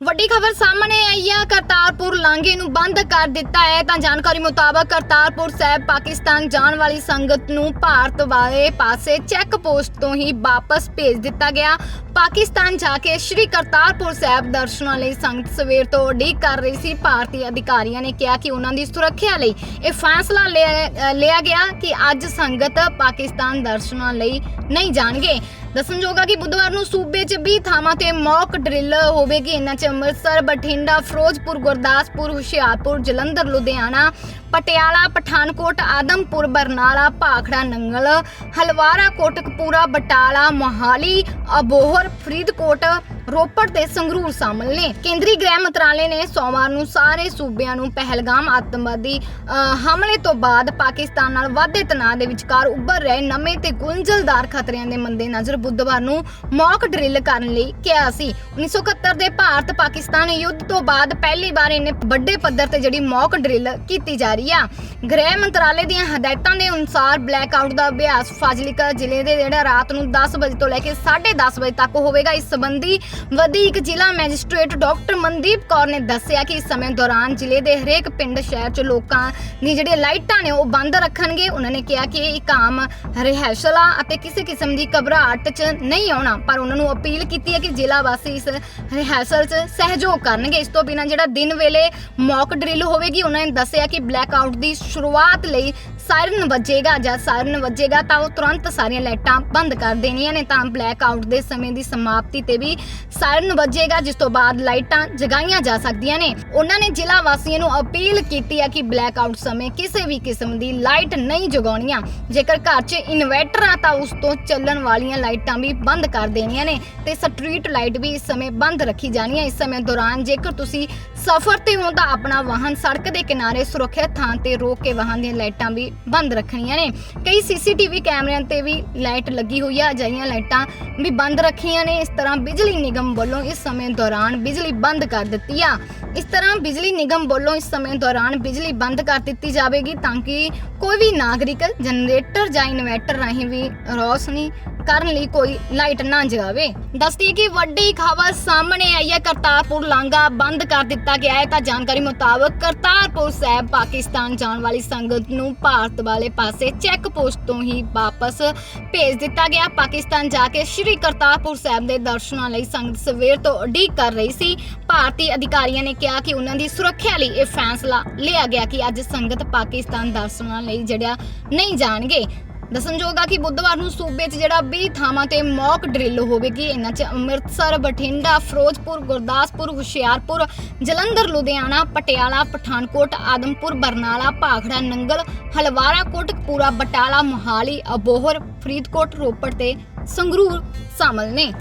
ਵੱਡੀ ਖਬਰ ਸਾਹਮਣੇ ਆਈ ਹੈ ਕਰਤਾਰਪੁਰ ਲਾਂਘੇ ਨੂੰ ਬੰਦ ਕਰ ਦਿੱਤਾ ਹੈ। ਤਾਂ ਜਾਣਕਾਰੀ ਮੁਤਾਬਕ ਕਰਤਾਰਪੁਰ ਸਾਹਿਬ ਪਾਕਿਸਤਾਨ ਜਾਣ ਵਾਲੀ ਸੰਗਤ ਨੂੰ ਭਾਰਤ ਵਾਲੇ ਪਾਸੇ ਚੈੱਕ ਪੋਸਟ ਤੋਂ ਹੀ ਵਾਪਸ ਭੇਜ ਦਿੱਤਾ ਗਿਆ। ਪਾਕਿਸਤਾਨ ਜਾ ਕੇ ਸ਼੍ਰੀ ਕਰਤਾਰਪੁਰ ਸਾਹਿਬ ਦਰਸ਼ਨਾਂ ਲਈ ਸੰਗਤ ਸਵੇਰ ਤੋਂ ਉਡੀਕ ਕਰ ਰਹੀ ਸੀ। ਭਾਰਤੀ ਅਧਿਕਾਰੀਆਂ ਨੇ ਕਿਹਾ ਕਿ ਉਹਨਾਂ ਦੀ ਸੁਰੱਖਿਆ ਲਈ ਇਹ ਫੈਸਲਾ ਲਿਆ ਲਿਆ ਗਿਆ ਕਿ ਅੱਜ ਸੰਗਤ ਪਾਕਿਸਤਾਨ ਦਰਸ਼ਨਾਂ ਲਈ ਨਹੀਂ ਜਾਣਗੇ। ਦੱਸਣਯੋਗ ਹੈ ਕਿ ਬੁੱਧਵਾਰ ਨੂੰ ਸੂਬੇ 'ਚ 20 ਥਾਵਾਂ ਤੇ ਮੌਕ ਡਰਿਲ ਹੋਵੇਗੀ। ਇਹਨਾਂ 'ਚ ਅੰਮ੍ਰਿਤਸਰ, ਬਠਿੰਡਾ, ਫਿਰੋਜ਼ਪੁਰ, ਗੁਰਦਾਸਪੁਰ, ਹੁਸ਼ਿਆਰਪੁਰ, ਜਲੰਧਰ, ਲੁਧਿਆਣਾ, ਪਟਿਆਲਾ, ਪਠਾਨਕੋਟ, ਆਦਮਪੁਰ, ਬਰਨਾਲਾ, ਭਾਖੜਾ, ਨੰਗਲ, ਹਲਵਾਰਾ, ਕੋਟਕਪੂਰਾ, ਬਟਾਲਾ, ਮੋਹਾਲੀ, ਅਬੋਹਰ, ਫਰੀਦਕੋਟ, ਰੋਪੜ ਤੇ ਸੰਗਰੂਰ ਸ਼ਾਮਲ ਨੇ। ਕੇਂਦਰੀ ਗ੍ਰਹਿ ਮੰਤਰਾਲੇ ਨੇ ਸੋਮਵਾਰ ਨੂੰ ਸਾਰੇ ਸੂਬਿਆਂ ਨੂੰ ਪਹਿਲਗਾਮ ਆਤੰਕਵਾਦੀ ਹਮਲੇ ਤੋਂ ਬਾਅਦ ਪਾਕਿਸਤਾਨ ਨਾਲ ਵਾਧੇ ਤਣਾਅ ਦੇ ਵਿਚਕਾਰ ਉੱਭਰ ਰਹੇ ਨਵੇਂ ਤੇ ਗੁੰਝਲਦਾਰ ਖਤਰਿਆਂ ਦੇ ਮੰਦੇ ਨਜ਼ਰ ਬੁੱਧਵਾਰ ਨੂੰ ਮੌਕ ਡਰਿੱਲ ਕਰਨ ਲਈ ਕਿਹਾ ਸੀ। 1971 ਦੇ ਭਾਰਤ ਪਾਕਿਸਤਾਨ ਯੁੱਧ ਤੋਂ ਬਾਅਦ ਪਹਿਲੀ ਵਾਰ ਇਹਨੇ ਵੱਡੇ ਪੱਧਰ ਤੇ ਜਿਹੜੀ ਮੌਕ ਡਰਿੱਲ ਕੀਤੀ ਜਾ ਰਹੀ ਆ। ਗ੍ਰਹਿ ਮੰਤਰਾਲੇ ਦੀਆਂ ਹਦਾਇਤਾਂ ਦੇ ਅਨੁਸਾਰ ਬਲੈਕ ਆਊਟ ਦਾ ਅਭਿਆਸ ਫਾਜ਼ਿਲਕਾ ਜ਼ਿਲ੍ਹੇ ਦੇ ਜਿਹੜਾ ਰਾਤ ਨੂੰ 10 ਵਜੇ ਤੋਂ ਲੈ ਕੇ 10:30 ਵਜੇ ਤੱਕ ਹੋਵੇਗਾ। ਇਸ ਸੰਬੰਧੀ ਵਧੀਕ ਜ਼ਿਲ੍ਹਾ ਮੈਜਿਸਟ੍ਰੇਟ ਡਾਕਟਰ ਮਨਦੀਪ ਕੌਰ ਨੇ ਦੱਸਿਆ ਕਿ ਇਸ ਸਮੇਂ ਦੌਰਾਨ ਜ਼ਿਲ੍ਹੇ ਦੇ ਹਰੇਕ ਪਿੰਡ, ਸ਼ਹਿਰ 'ਚ ਲੋਕਾਂ ਦੀ ਜਿਹੜੀਆਂ ਲਾਈਟਾਂ ਨੇ ਉਹ ਬੰਦ ਰੱਖਣਗੇ। ਉਹਨਾਂ ਨੇ ਕਿਹਾ ਕਿ ਇਹ ਇੱਕ ਆਮ ਆ ਅਤੇ ਕਿਸੇ ਕਿਸਮ ਦੀ ਘਬਰਾਹਟ 'ਚ ਨਹੀਂ ਆਉਣਾ, ਪਰ ਉਹਨਾਂ ਨੂੰ ਅਪੀਲ ਕੀਤੀ ਹੈ ਕਿ ਜ਼ਿਲ੍ਹਾ ਵਾਸੀ ਇਸ ਰਿਹਰਸਲ 'ਚ ਸਹਿਯੋਗ ਕਰਨਗੇ। ਇਸ ਤੋਂ ਬਿਨਾਂ ਜਿਹੜਾ ਦਿਨ ਵੇਲੇ ਮੌਕ ਡਰਿਲ ਹੋਵੇਗੀ, ਉਹਨਾਂ ਨੇ ਦੱਸਿਆ ਕਿ ਬਲੈਕ ਆਊਟ ਦੀ ਸ਼ੁਰੂਆਤ ਲਈ ਸਾਇਰਨ ਵੱਜੇਗਾ ਜਾਂ ਸਾਇਰਨ ਵੱਜੇਗਾ ਤਾਂ ਉਹ ਤੁਰੰਤ ਸਾਰੀਆਂ ਲਾਈਟਾਂ ਬੰਦ ਕਰ ਦੇਣੀਆਂ ਨੇ ਤਾਂ ਬਲੈਕ ਆਊਟ ਦੇ ਸਮੇਂ ਦੀ ਸਮਾਪਤੀ ਤੇ ਵੀ ਸਾਇਰਨ ਵੱਜੇਗਾ, ਜਿਸ ਤੋਂ ਬਾਅਦ ਲਾਈਟਾਂ ਜਗਾਈਆਂ ਜਾ ਸਕਦੀਆਂ ਨੇ। ਉਹਨਾਂ ਨੇ ਜ਼ਿਲ੍ਹਾ ਵਾਸੀਆਂ ਨੂੰ ਅਪੀਲ ਕੀਤੀ ਹੈ ਕਿ ਬਲੈਕ ਆਊਟ ਸਮੇਂ ਕਿਸੇ ਵੀ ਕਿਸਮ ਦੀ ਲਾਈਟ ਨਹੀਂ ਜਗਾਉਣੀਆਂ। ਜੇਕਰ ਘਰ 'ਚ ਇਨਵਰਟਰ ਆ ਤਾਂ ਉਸ ਤੋਂ ਚੱਲਣ ਵਾਲੀਆਂ ਲਾਈਟਾਂ ਵੀ ਬੰਦ ਕਰ ਦੇਣੀਆਂ ਨੇ ਤੇ ਸਟਰੀਟ ਲਾਈਟ ਵੀ ਇਸ ਸਮੇਂ ਬੰਦ ਰੱਖੀ ਜਾਣੀ ਹੈ ਇਸ ਸਮੇਂ ਦੌਰਾਨ ਜੇਕਰ ਤੁਸੀਂ ਸਫ਼ਰ ਤੇ ਹੋ ਤਾਂ ਆਪਣਾ ਵਾਹਨ ਸੜਕ ਦੇ ਕਿਨਾਰੇ ਸੁਰੱਖਿਅਤ ਥਾਂ ਤੇ ਰੋਕ ਕੇ ਵਾਹਨ ਦੀਆਂ ਲਾਈਟਾਂ ਵੀ ਬੰਦ ਰੱਖਣੀਆਂ ਨੇ। ਕਈ ਸੀਸੀਟੀਵੀ ਕੈਮਰਿਆਂ ਤੇ ਵੀ ਲਾਈਟ ਲੱਗੀ ਹੋਈ ਆ, ਅਜਿਹੀਆਂ ਲਾਈਟਾਂ ਵੀ ਬੰਦ ਰੱਖੀਆਂ ਨੇ। ਇਸ ਤਰ੍ਹਾਂ ਬਿਜਲੀ ਨਿਗਮ ਵੱਲੋਂ ਇਸ ਸਮੇਂ ਦੌਰਾਨ ਬਿਜਲੀ ਬੰਦ ਕਰ ਦਿੱਤੀ ਆ। ਇਸ ਤਰ੍ਹਾਂ ਬਿਜਲੀ ਨਿਗਮ ਵੱਲੋਂ ਇਸ ਸਮੇਂ ਦੌਰਾਨ ਬਿਜਲੀ ਬੰਦ ਕਰ ਦਿੱਤੀ ਜਾਵੇਗੀ ਤਾਂ ਕਿ ਕੋਈ ਵੀ ਨਾਗਰਿਕ, ਜਨਰੇਟਰ ਜਾਂ ਇਨਵਰਟਰ ਰਾਹੀਂ ਵੀ ਰੋਸ਼ਨੀ ਕਰਨ ਲਈ ਕੋਈ ਲਾਈਟ ਨਾ ਜਗਾਵੇ। ਦੱਸਦੀ ਕਿ ਵੱਡੀ ਖਬਰ ਸਾਹਮਣੇ ਆਈ ਹੈ, ਕਰਤਾਰਪੁਰ ਲਾਂਘਾ ਬੰਦ ਕਰ ਦਿੱਤਾ ਗਿਆ ਹੈ। ਤਾਂ ਜਾਣਕਾਰੀ ਮੁਤਾਬਕ ਕਰਤਾਰਪੁਰ ਸਾਹਿਬ ਪਾਕਿਸਤਾਨ ਜਾਣ ਵਾਲੀ ਸੰਗਤ ਨੂੰ ਭਾਰਤ ਵਾਲੇ ਪਾਸੇ ਚੈੱਕ ਪੋਸਟ ਤੋਂ ਹੀ ਵਾਪਸ ਭੇਜ ਦਿੱਤਾ ਗਿਆ। ਪਾਕਿਸਤਾਨ ਜਾ ਕੇ ਸ਼੍ਰੀ ਕਰਤਾਰਪੁਰ ਸਾਹਿਬ ਦੇ ਦਰਸ਼ਨਾਂ ਲਈ ਸੰਗਤ ਸਵੇਰ ਤੋਂ ਉਡੀਕ ਕਰ ਰਹੀ ਸੀ। ਭਾਰਤੀ ਅਧਿਕਾਰੀਆਂ ਨੇ ਕਿਹਾ ਕਿ ਉਹਨਾਂ ਦੀ ਸੁਰੱਖਿਆ ਲਈ ਇਹ ਫੈਸਲਾ ਲਿਆ ਗਿਆ ਕਿ ਅੱਜ ਸੰਗਤ ਪਾਕਿਸਤਾਨ ਦਰਸ਼ਨਾਂ ਲਈ ਜਿਹੜਾ ਨਹੀਂ ਜਾਣਗੇ। ਦੱਸਣਯੋਗ ਆ ਕਿ ਬੁੱਧਵਾਰ ਨੂੰ ਸੂਬੇ 'ਚ ਜਿਹੜਾ 20 ਥਾਵਾਂ ਤੇ ਮੌਕ ਡਰਿੱਲ ਹੋਵੇਗੀ, ਇਹਨਾਂ 'ਚ ਅੰਮ੍ਰਿਤਸਰ, ਬਠਿੰਡਾ, ਫਿਰੋਜ਼ਪੁਰ, ਗੁਰਦਾਸਪੁਰ, ਹੁਸ਼ਿਆਰਪੁਰ, ਜਲੰਧਰ, ਲੁਧਿਆਣਾ, ਪਟਿਆਲਾ, ਪਠਾਨਕੋਟ, ਆਦਮਪੁਰ, ਬਰਨਾਲਾ, ਭਾਖੜਾ, ਨੰਗਲ, ਹਲਵਾਰਾ, ਕੋਟਕਪੂਰਾ, ਬਟਾਲਾ, ਮੋਹਾਲੀ, ਅਬੋਹਰ, ਫਰੀਦਕੋਟ, ਰੋਪੜ ਤੇ ਸੰਗਰੂਰ ਸ਼ਾਮਲ ਨੇ।